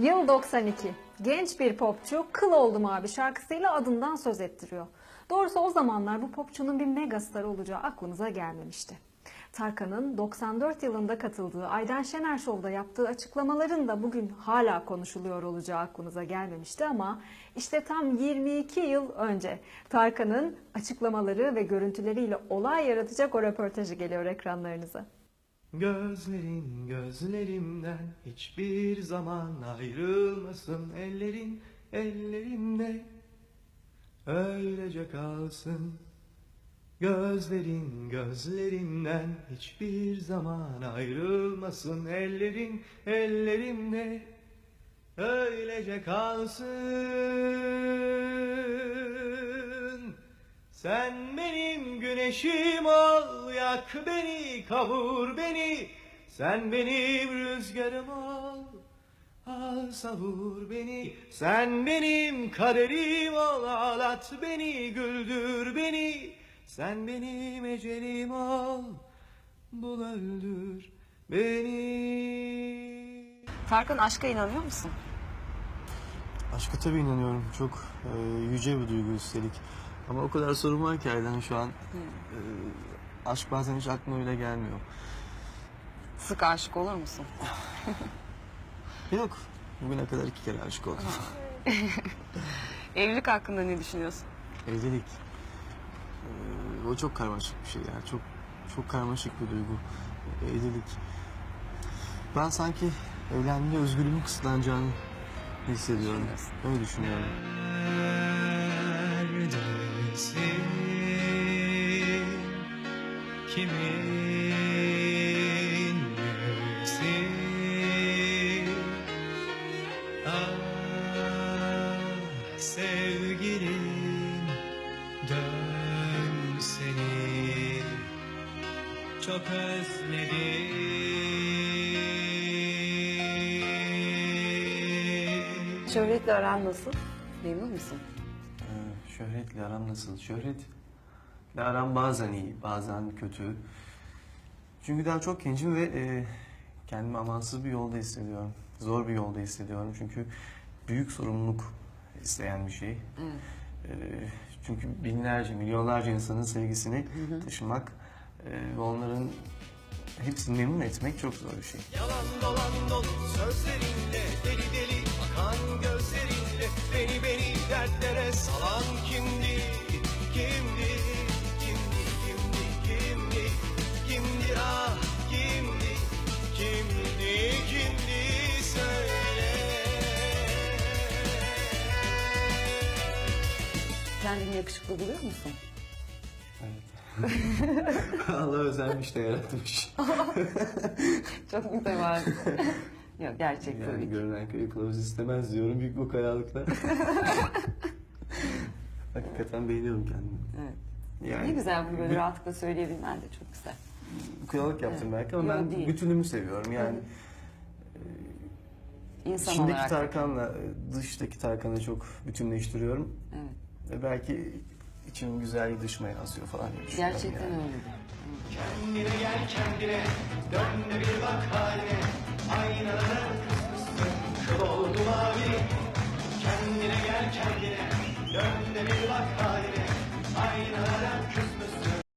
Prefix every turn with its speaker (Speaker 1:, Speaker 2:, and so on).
Speaker 1: Yıl 92. Genç bir popçu Kıl Oldum Abi şarkısıyla adından söz ettiriyor. Doğrusu o zamanlar bu popçunun bir megastar olacağı aklımıza gelmemişti. Tarkan'ın 94 yılında katıldığı Aydan Şener Show'da yaptığı açıklamaların da bugün hala konuşuluyor olacağı aklımıza gelmemişti ama işte tam 22 yıl önce Tarkan'ın açıklamaları ve görüntüleriyle olay yaratacak o röportajı geliyor ekranlarınıza.
Speaker 2: Gözlerin gözlerimden hiçbir zaman ayrılmasın ellerin ellerimde öylece kalsın. Gözlerin gözlerimden hiçbir zaman ayrılmasın ellerin ellerimde öylece kalsın. Sen benim güneşim ol, yak beni, kavur beni. Sen benim rüzgarım ol, al savur beni. Sen benim kaderim ol, ağlat beni, güldür beni. Sen benim ecelim ol, bul öldür beni.
Speaker 3: Tarkan aşka inanıyor musun?
Speaker 2: Aşka tabii inanıyorum. Çok e, yüce bir duygu üstelik. Ama o kadar sorun var ki Aydan şu an. E, aşk bazen hiç aklıma bile gelmiyor.
Speaker 3: Sık aşık olur musun?
Speaker 2: Yok. Bugüne kadar iki kere aşık oldum.
Speaker 3: Evlilik hakkında ne düşünüyorsun?
Speaker 2: Evlilik. e, o çok karmaşık bir şey yani. Çok çok karmaşık bir duygu. Evlilik. Ben sanki evlendiğimde özgürlüğümün kısıtlanacağını hissediyorum. Öyle düşünüyorum. Neredesin? Kimin nesi? Ah sevgilim dön seni çok özledim.
Speaker 3: Şöhretle aran nasıl? Memnun musun?
Speaker 2: Ee, şöhretle aram nasıl? Şöhretle aram bazen iyi, bazen kötü. Çünkü daha çok gencim ve e, kendimi amansız bir yolda hissediyorum. Zor bir yolda hissediyorum çünkü büyük sorumluluk isteyen bir şey.
Speaker 3: Evet.
Speaker 2: E, çünkü binlerce, milyonlarca insanın sevgisini taşımak e, ve onların hepsini memnun etmek çok zor bir şey.
Speaker 4: Yalan dolan dolu sözlerinle Deli deli akan gözlerinle Beni beni dertlere salan kimdi? Kimdi? Kimdi? Kimdi? Kimdi? Kimdi? Ah kimdi? Kimdi? Kimdi? Söyle.
Speaker 3: Kendini yakışıklı buluyor musun?
Speaker 2: Allah özenmiş de yaratmış.
Speaker 3: Çok mütevazı. Yok gerçek tabii
Speaker 2: Yani
Speaker 3: ki.
Speaker 2: görünen köy kılavuz istemez diyorum büyük bu kayalıkla. Hakikaten beğeniyorum kendimi.
Speaker 3: Evet.
Speaker 2: Yani
Speaker 3: ne güzel bunu böyle rahatlıkla söyleyebilmen de çok güzel.
Speaker 2: Kıyalık yaptım belki ama
Speaker 3: Yok,
Speaker 2: ben
Speaker 3: değil.
Speaker 2: bütünümü seviyorum. Yani
Speaker 3: İnsan
Speaker 2: içindeki
Speaker 3: olarak.
Speaker 2: Tarkan'la e, dıştaki Tarkan'ı çok bütünleştiriyorum.
Speaker 3: Evet.
Speaker 2: Ve belki içimin güzelliği dışıma yansıyor falan diye.
Speaker 3: Gerçekten
Speaker 2: yani.
Speaker 3: öyle.
Speaker 4: Kendine gel kendine Dön de bir bak Sunday.